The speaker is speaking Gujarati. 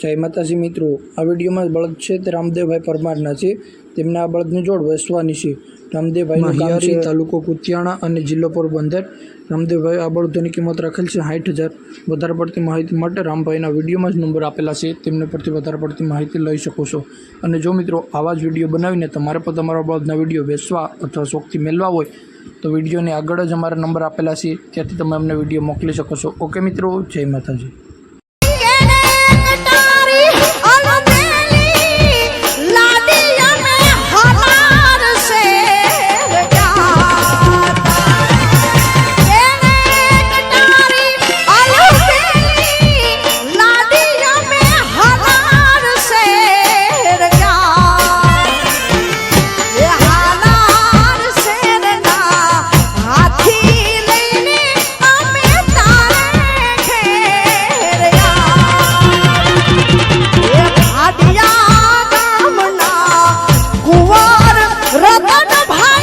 જય માતાજી મિત્રો. આ વિડીયોમાં બળદ છે તે રામદેવભાઈ પરમારના છે. તેમના આ બળદની જોડ વેસવાની છે. રામદેવભાઈનું ગામ છે તાલુકો કુતિયાણા અને જિલ્લો પોરબંદર. રામદેવભાઈ આ બળદોની કિંમત રાખેલ છે સાઠ હજાર. વધારે પડતી માહિતી માટે રામભાઈના વિડીયોમાં જ નંબર આપેલા છે. તેમને પરથી વધારે પડતી માહિતી લઈ શકો છો. અને જો મિત્રો આવા જ વીડિયો બનાવીને તમારે પણ તમારા બળદના વીડિયો વેચવા અથવા શોખથી મેળવા હોય તો વિડીયોની આગળ જ અમારા નંબર આપેલા છે. ત્યાંથી તમે અમને વીડિયો મોકલી શકો છો. ઓકે મિત્રો જય માતાજી. রতন ভাই।